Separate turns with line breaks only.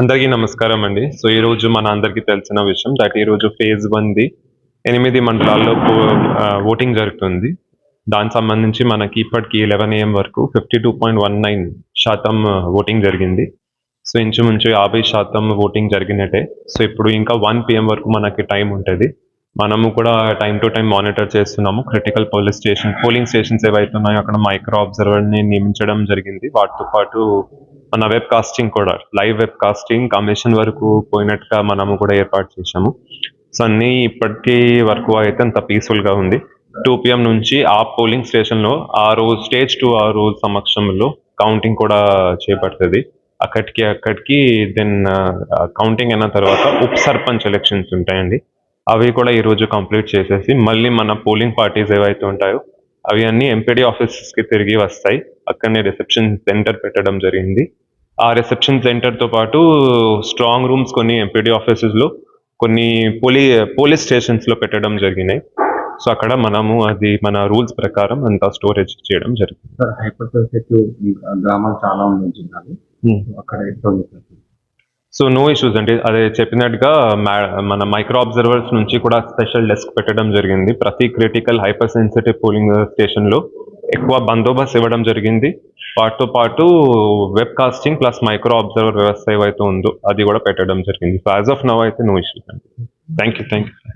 అందరికీ నమస్కారం అండి. సో ఈ రోజు మన అందరికీ తెలిసిన విషయం దట్ ఈ రోజు ఫేజ్ వన్ ది ఎనిమిది మండలాల్లో ఓటింగ్ జరుగుతుంది. దానికి సంబంధించి మనకి ఇప్పటికి లెవెన్ ఏఎం వరకు fifty two point one nine శాతం ఓటింగ్ జరిగింది. సో ఇంచుమించు యాభై శాతం ఓటింగ్ జరిగినట్టే. సో ఇప్పుడు ఇంకా వన్ పిఎం వరకు మనకి టైం ఉంటుంది. మనము కూడా టైం టు టైం మానిటర్ చేస్తున్నాము. Critical police station polling stations ఏవైతే ఉన్నాయో అక్కడ మైక్రో అబ్జర్వర్ని నియమించడం జరిగింది. వాటితో పాటు మన వెబ్ కాస్టింగ్ కూడా. లైవ్ వెబ్ కాస్టింగ్ కమిషన్ వరకు పోయినట్టుగా మనము కూడా ఏర్పాటు చేశాము. సో అన్ని ఇప్పటికీ వరకు అయితే అంత పీస్ఫుల్గా ఉంది. టూ పిఎం నుంచి ఆ పోలింగ్ స్టేషన్లో ఆ రోజు స్టేజ్ టూ ఆ రోజు సమక్షంలో కౌంటింగ్ కూడా చేపడుతుంది. అక్కడికి అక్కడికి దెన్ కౌంటింగ్ అయిన తర్వాత ఉప సర్పంచ్ ఎలక్షన్స్ ఉంటాయండి. అవి కూడా ఈ రోజు కంప్లీట్ చేసేసి మళ్ళీ మన పోలింగ్ పార్టీస్ ఏవైతే ఉంటాయో అవి అన్ని ఎంపీడీ ఆఫీసెస్కి తిరిగి వస్తాయి. అక్కడనే రిసెప్షన్ సెంటర్ పెట్టడం జరిగింది. ఆ రిసెప్షన్ సెంటర్తో పాటు స్ట్రాంగ్ రూమ్స్ కొన్ని ఎంపీడీ ఆఫీసెస్లో కొన్ని పోలీ పోలీస్ స్టేషన్స్లో పెట్టడం జరిగినాయి. సో అక్కడ మనము అది మన రూల్స్ ప్రకారం అంతా స్టోరేజ్ చేయడం జరిగింది
సార్ హైపర్ సెక్యూ గ్రామాలు చాలా ఉన్నాయి అక్కడ?
సో నో ఇష్యూస్ అంటే అదే చెప్పినట్టుగా మా- మన మైక్రో అబ్జర్వర్స్ నుంచి కూడా స్పెషల్ డెస్క్ పెట్టడం జరిగింది. ప్రతి క్రిటికల్ హైపర్ సెన్సిటివ్ పోలింగ్ స్టేషన్లో ఎక్కువ బందోబస్తు ఇవ్వడం జరిగింది. వాటితో పాటు web casting plus micro observer వ్యవస్థ ఏవైతే ఉందో అది కూడా పెట్టడం జరిగింది. సో యాజ్ ఆఫ్ నవ్ అయితే నో ఇష్యూస్ అండి. Thank you thank you